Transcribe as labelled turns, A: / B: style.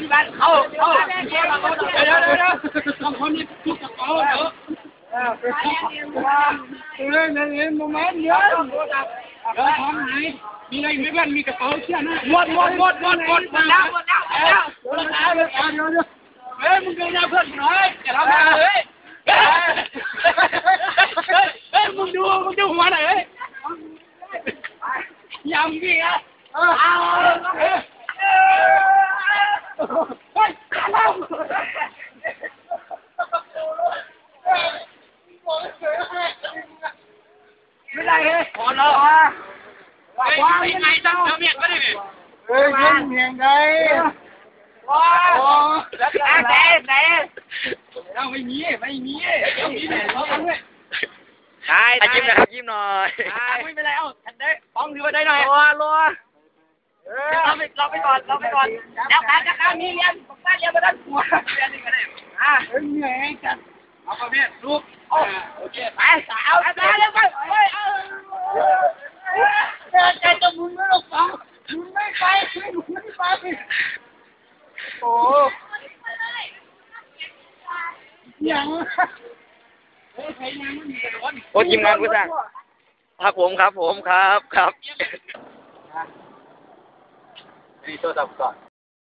A: ที่บ้านเขาเขาเดี๋ยวเดี๋ยวเดี๋ยวเดี๋ยวบางคนนี่ทุกกระเป๋าเดี๋ยว
B: เออไปทำเลยในโมเมนต์เยอะ
A: เดี๋ยวทำไหนมีอะไรไหมเพื่อนมีกระเป๋าเชี่ยนะหมดหมดหมดหมดหมดหมดแล้วหมดแล้วหมดแล้วหมดแล้วเลยเดี๋ยวเดี๋ยวเฮ้ยมึงดูหน้าเพื่อนน่อยจะทำอะไรเฮ้ยเฮ้ยมึงดูมึงดูหัวหน่อยเฮ้ยยำพี่อะเอาเฮ้ยเฮ้ย ได้เลยพอแล้วว้าวยังไงตั้งเมียก็ได้ไหม
B: เฮ้ยยิงเมียงไง
A: ว้าวแล้วแต่แต่แต่เราไม่มีไม่มีไม่มีเลยเราทำด้วย
C: ใช่ยิ้มหนะครับยิ้มหน่อย
A: ไม่เป็นไรเอ้าทันได้ป้องถือว่าได้หน่อย
C: รัวรัว
A: เราไปเราไปก่อนเราไปก่อนแล้วการจะการมีเรียนบ้านเรียนมาด้านหัวเรียนนี่ก็ได้อ่า
B: เฮ้ยเมียจัด
A: เอาไปเมียลูกโอเคไปเอาวไปเฮ้ย
B: แต่ จะมุนไม่ลงฟังมุนไม่ไปไม่มุนไม่ไปโอ้ยัง
C: โอ้ทีมงานผู้สั่งครับผมครับผมครับครับ
A: นี่ตัวสับก่อน